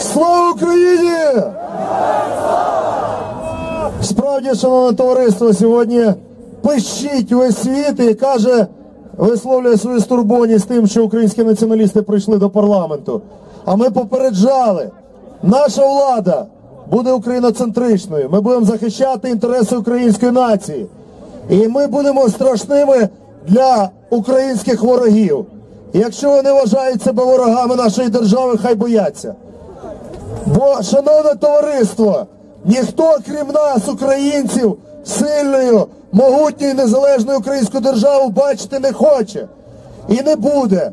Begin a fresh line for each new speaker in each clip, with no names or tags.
Слава Україні! Справді, шановне товариство, сьогодні пищить весь світ і каже, висловлює свою стурбованість тим, що українські націоналісти прийшли до парламенту. А ми попереджали, наша влада буде україноцентричною. Ми будемо захищати інтереси української нації. І ми будемо страшними для українських ворогів. Якщо вони вважають себе ворогами нашої держави, хай бояться. Бо, шановне товариство, ніхто, крім нас, українців, сильною, могутньою, незалежною українську державу бачити не хоче і не буде.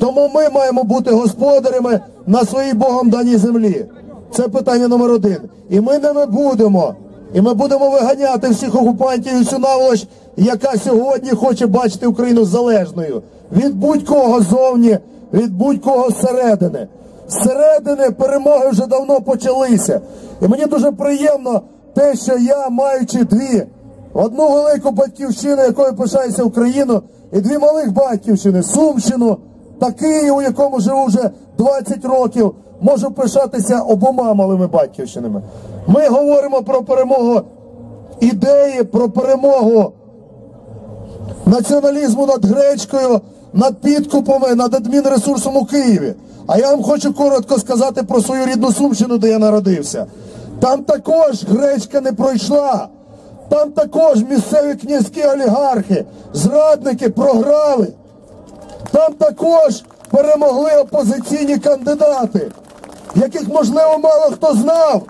Тому ми маємо бути господарями на своїй Богом даній землі. Це питання номер один. І ми ними будемо. І ми будемо виганяти всіх окупантів і всю наволоч, яка сьогодні хоче бачити Україну залежною від будь-кого зовні, від будь-кого зсередини. Зсередини перемоги вже давно почалися. І мені дуже приємно те, що я, маючи дві, одну велику батьківщину, якою пишається Україну, і дві малих батьківщини Сумщину та Київ, у якому живу вже 20 років, можу пишатися обома малими батьківщинами. Ми говоримо про перемогу ідеї, про перемогу націоналізму над гречкою, над підкупами, над адмінресурсом у Києві. А я вам хочу коротко сказати про свою рідну Сумщину, де я народився. Там також гречка не пройшла. Там також місцеві князькі олігархи, зрадники програли. Там також перемогли опозиційні кандидати, яких, можливо, мало хто знав,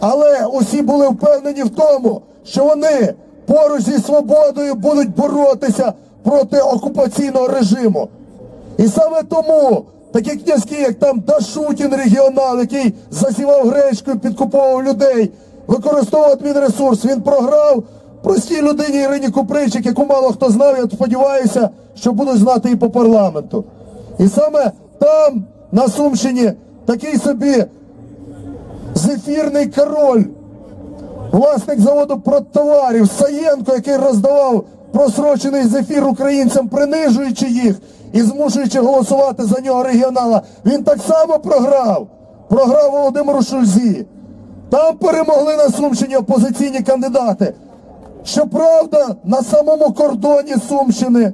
але усі були впевнені в тому, що вони поруч зі свободою будуть боротися проти окупаційного режиму. І саме тому такі князьки, як там Дашутін регіонал, який засівав гречкою, підкуповував людей, використовував адмінресурс, він програв простій людині Ірині Купричик, яку мало хто знав, я сподіваюся, що будуть знати і по парламенту. І саме там, на Сумщині, такий собі зефірний король, власник заводу продтоварів Саєнко, який роздавав просрочений зефір українцям, принижуючи їх і змушуючи голосувати за нього регіонала, він так само програв. Програв Володимиру Шульзі. Там перемогли на Сумщині опозиційні кандидати. Щоправда, на самому кордоні Сумщини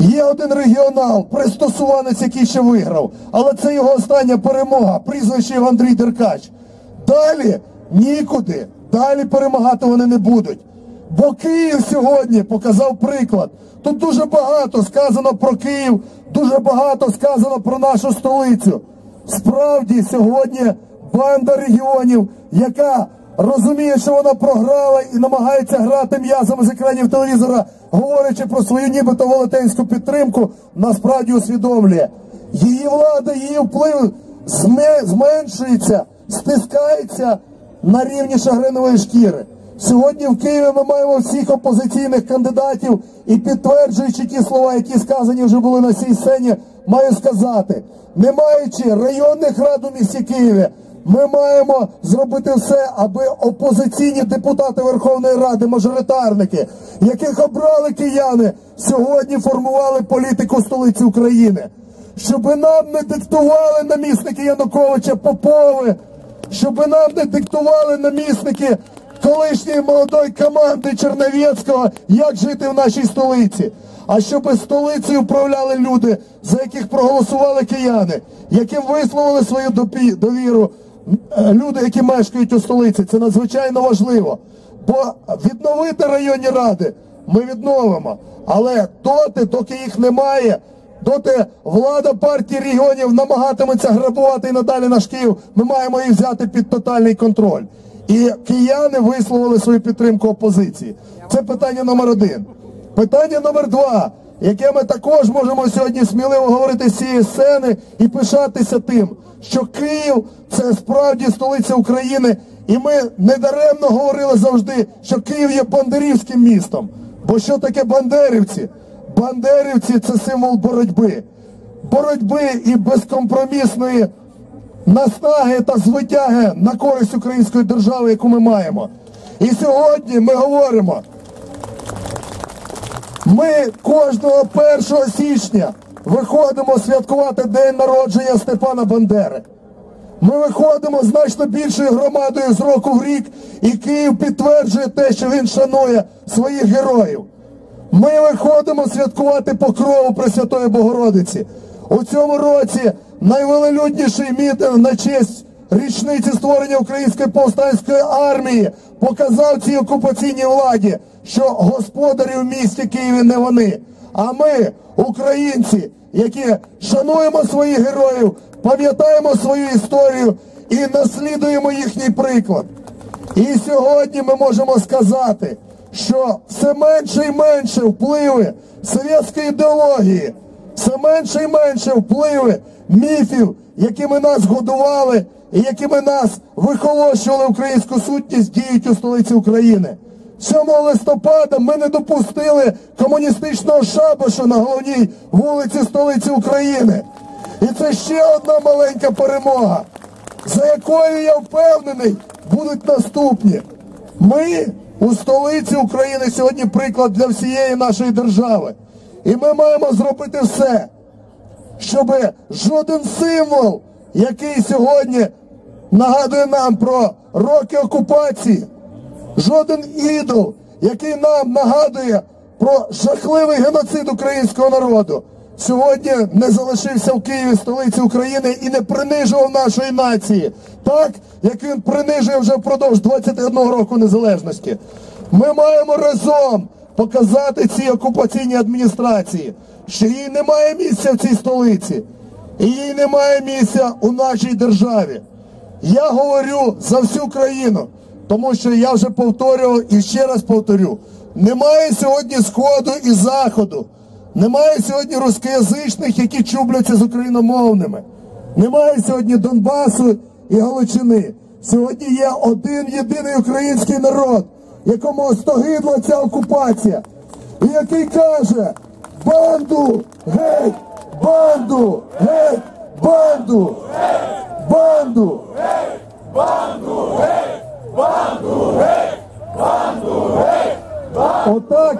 є один регіонал, пристосуванець, який ще виграв. Але це його остання перемога. Прізвище його Андрій Деркач. Далі нікуди. Далі перемагати вони не будуть. Бо Київ сьогодні показав приклад. Тут дуже багато сказано про Київ, дуже багато сказано про нашу столицю. Справді сьогодні банда регіонів, яка розуміє, що вона програла і намагається грати м'язами з екранів телевізора, говорячи про свою нібито велетенську підтримку, насправді усвідомлює. Її влада, її вплив зменшується, стискається на рівні шагринової шкіри. Сьогодні в Києві ми маємо всіх опозиційних кандидатів і підтверджуючи ті слова, які сказані вже були на цій сцені, маю сказати, не маючи районних рад у місті Києві, ми маємо зробити все, аби опозиційні депутати Верховної Ради, мажоритарники, яких обрали кияни, сьогодні формували політику столиці України, щоб нам не диктували намісники Януковича Попови, щоб нам не диктували намісники колишньої молодої команди Черновецького, як жити в нашій столиці. А щоб столицею управляли люди, за яких проголосували кияни, яким висловили свою довіру люди, які мешкають у столиці. Це надзвичайно важливо. Бо відновити районні ради ми відновимо. Але доти, доки їх немає, доти влада партії регіонів намагатиметься грабувати і надалі наш Київ, ми маємо їх взяти під тотальний контроль. І кияни висловили свою підтримку опозиції. Це питання номер один. Питання номер два, яке ми також можемо сьогодні сміливо говорити з цієї сцени і пишатися тим, що Київ це справді столиця України, і ми недаремно говорили завжди, що Київ є бандерівським містом. Бо що таке бандерівці? Бандерівці це символ боротьби, боротьби і безкомпромісної наснаги та звитяги на користь української держави, яку ми маємо. І сьогодні ми говоримо. Ми кожного 1 січня виходимо святкувати день народження Степана Бандери. Ми виходимо значно більшою громадою з року в рік, і Київ підтверджує те, що він шанує своїх героїв. Ми виходимо святкувати покрову Пресвятої Богородиці. У цьому році найвелелюдніший мітинг на честь річниці створення Української повстанської армії показав цій окупаційній владі, що господарі в місті Києві не вони, а ми, українці, які шануємо своїх героїв, пам'ятаємо свою історію і наслідуємо їхній приклад. І сьогодні ми можемо сказати, що все менше і менше впливи совєтської ідеології, все менше і менше впливи міфів, якими нас годували і якими нас вихолощували українську сутність, діють у столиці України. 7 листопада ми не допустили комуністичного шабашу на головній вулиці столиці України. І це ще одна маленька перемога, за якою я впевнений, будуть наступні. Ми у столиці України сьогодні приклад для всієї нашої держави. І ми маємо зробити все, щоб жоден символ, який сьогодні нагадує нам про роки окупації, жоден ідол, який нам нагадує про жахливий геноцид українського народу, сьогодні не залишився в Києві, столиці України, і не принижував нашої нації, так як він принижує вже впродовж 21 року незалежності. Ми маємо разом показати цій окупаційній адміністрації, що їй немає місця в цій столиці, і їй немає місця у нашій державі. Я говорю за всю країну, тому що я вже повторював і ще раз повторю: немає сьогодні сходу і заходу, немає сьогодні рускоязичних, які чубляться з україномовними. Немає сьогодні Донбасу і Галичини. Сьогодні є один єдиний український народ, якому остогидла ця окупація, і який каже: банду геть, банду геть, банду, банду. Отак,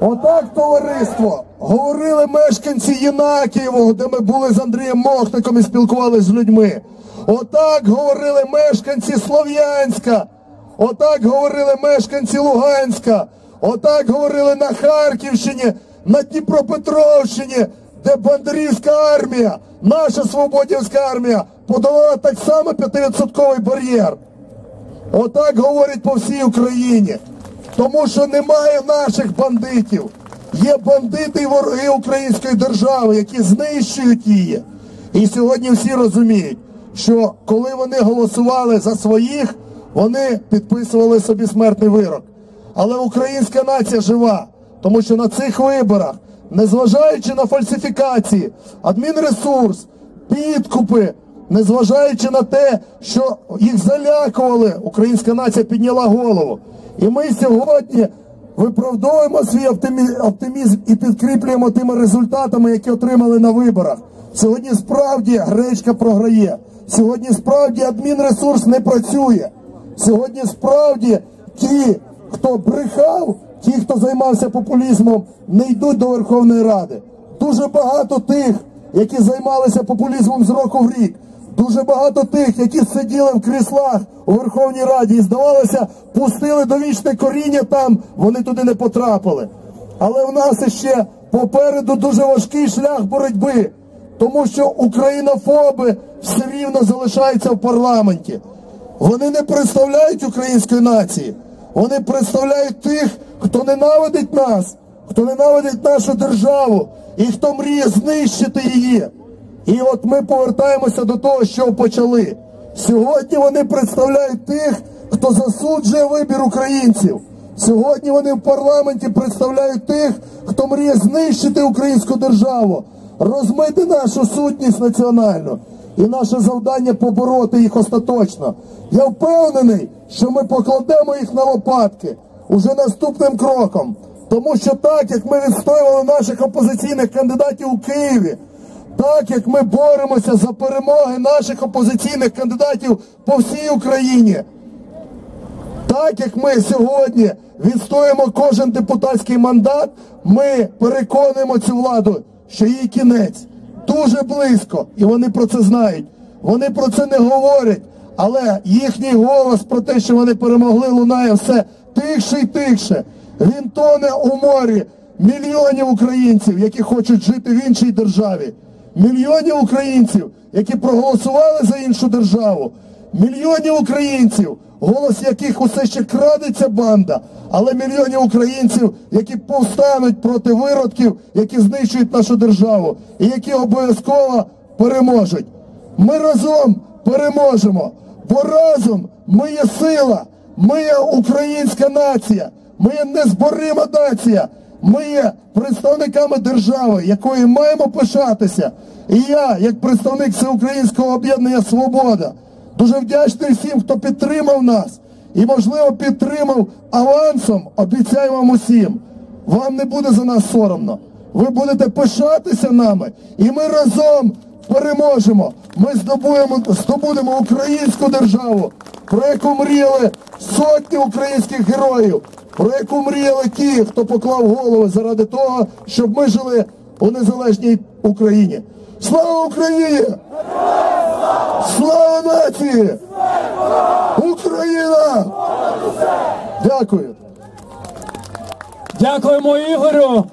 отак, товариство, говорили мешканці Єнакієвого, де ми були з Андрієм Мохником і спілкувалися з людьми. Отак говорили мешканці Слов'янська. Отак говорили мешканці Луганська. Отак говорили на Харківщині, на Дніпропетровщині, де Бандерівська армія, наша свободівська армія подолала так само 5% бар'єр. Отак говорять по всій Україні. Тому що немає наших бандитів. Є бандити і вороги української держави, які знищують її. І сьогодні всі розуміють, що коли вони голосували за своїх, вони підписували собі смертний вирок. Але українська нація жива, тому що на цих виборах, незважаючи на фальсифікації, адмінресурс, підкупи, незважаючи на те, що їх залякували, українська нація підняла голову. І ми сьогодні виправдовуємо свій оптимізм і підкріплюємо тими результатами, які отримали на виборах. Сьогодні справді гречка програє. Сьогодні справді адмінресурс не працює. Сьогодні справді ті, хто брехав, ті, хто займався популізмом, не йдуть до Верховної Ради. Дуже багато тих, які займалися популізмом з року в рік. Дуже багато тих, які сиділи в кріслах у Верховній Раді і, здавалося, пустили довічне коріння там, вони туди не потрапили. Але в нас ще попереду дуже важкий шлях боротьби, тому що українофоби все рівно залишаються в парламенті. Вони не представляють української нації. Вони представляють тих, хто ненавидить нас, хто ненавидить нашу державу і хто мріє знищити її. І от ми повертаємося до того, що почали. Сьогодні вони представляють тих, хто засуджує вибір українців. Сьогодні вони в парламенті представляють тих, хто мріє знищити українську державу, розмити нашу сутність національну. І наше завдання побороти їх остаточно. Я впевнений, що ми покладемо їх на лопатки уже наступним кроком. Тому що так, як ми відстоювали наших опозиційних кандидатів у Києві, так як ми боремося за перемоги наших опозиційних кандидатів по всій Україні, так як ми сьогодні відстоїмо кожен депутатський мандат, ми переконуємо цю владу, що її кінець дуже близько, і вони про це знають. Вони про це не говорять, але їхній голос про те, що вони перемогли, лунає все тихше і тихше. Він тоне у морі мільйонів українців, які хочуть жити в іншій державі, мільйонів українців, які проголосували за іншу державу, мільйонів українців, голос яких усе ще крадеться банда, але мільйонів українців, які повстануть проти виродків, які знищують нашу державу, і які обов'язково переможуть. Ми разом переможемо, бо разом ми є сила, ми є українська нація, ми є незборима нація, ми є представниками держави, якою маємо пишатися. І я, як представник всеукраїнського об'єднання Свобода, дуже вдячний всім, хто підтримав нас і, можливо, підтримав авансом. Обіцяю вам усім. Вам не буде за нас соромно. Ви будете пишатися нами, і ми разом переможемо. Ми здобуємо, здобудемо українську державу, про яку мріяли сотні українських героїв, про яку мріяли ті, хто поклав голови заради того, щоб ми жили у незалежній Україні. Слава Україні! Слава нації! Україна! Дякую.
Дякуємо Ігорю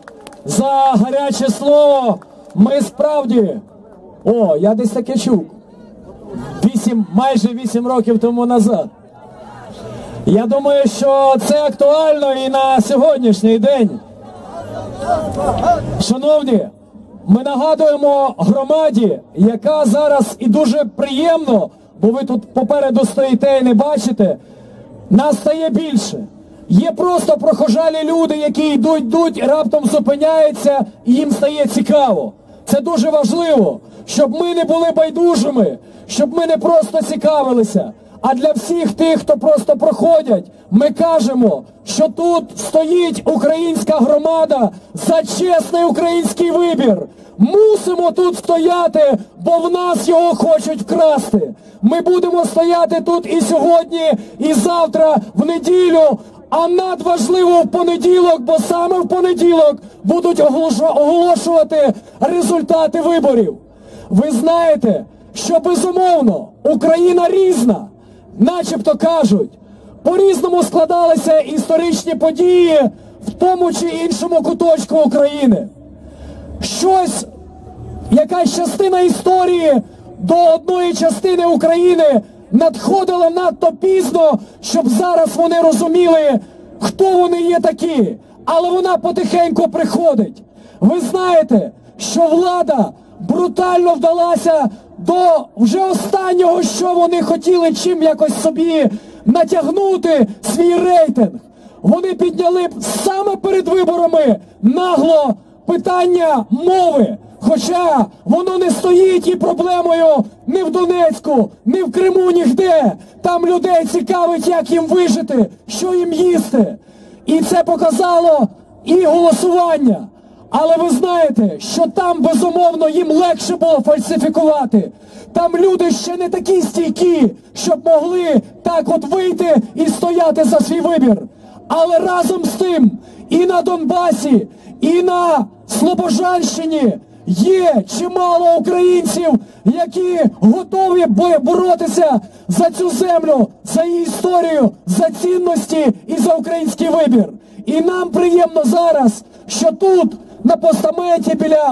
за гаряче слово. Ми справді. О, я десь таке чув. Вісім, майже вісім років тому назад. Я думаю, що це актуально і на сьогоднішній день. Шановні, ми нагадуємо громаді, яка зараз і дуже приємно, бо ви тут попереду стоїте і не бачите, нас стає більше. Є просто прохожалі люди, які йдуть, йдуть, раптом зупиняються, і їм стає цікаво. Це дуже важливо, щоб ми не були байдужими, щоб ми не просто цікавилися. А для всіх тих, хто просто проходять, ми кажемо, що тут стоїть українська громада за чесний український вибір. Мусимо тут стояти, бо в нас його хочуть вкрасти. Ми будемо стояти тут і сьогодні, і завтра, в неділю. А надважливо в понеділок, бо саме в понеділок будуть оголошувати результати виборів. Ви знаєте, що безумовно Україна різна, начебто кажуть, по-різному складалися історичні події в тому чи іншому куточку України. Щось, якась частина історії до одної частини України надходила надто пізно, щоб зараз вони розуміли, хто вони є такі. Але вона потихеньку приходить. Ви знаєте, що влада брутально вдалася до вже останнього, що вони хотіли чим якось собі натягнути свій рейтинг. Вони підняли б саме перед виборами нагло питання мови. Хоча воно не стоїть і проблемою ні в Донецьку, ні в Криму, нігде. Там людей цікавить, як їм вижити, що їм їсти. І це показало і голосування. Але ви знаєте, що там безумовно їм легше було фальсифікувати. Там люди ще не такі стійкі, щоб могли так от вийти і стояти за свій вибір. Але разом з тим і на Донбасі, і на Слобожанщині є чимало українців, які готові бо- боротися за цю землю, за її історію, за цінності і за український вибір. І нам приємно зараз, що тут на постаменті біля.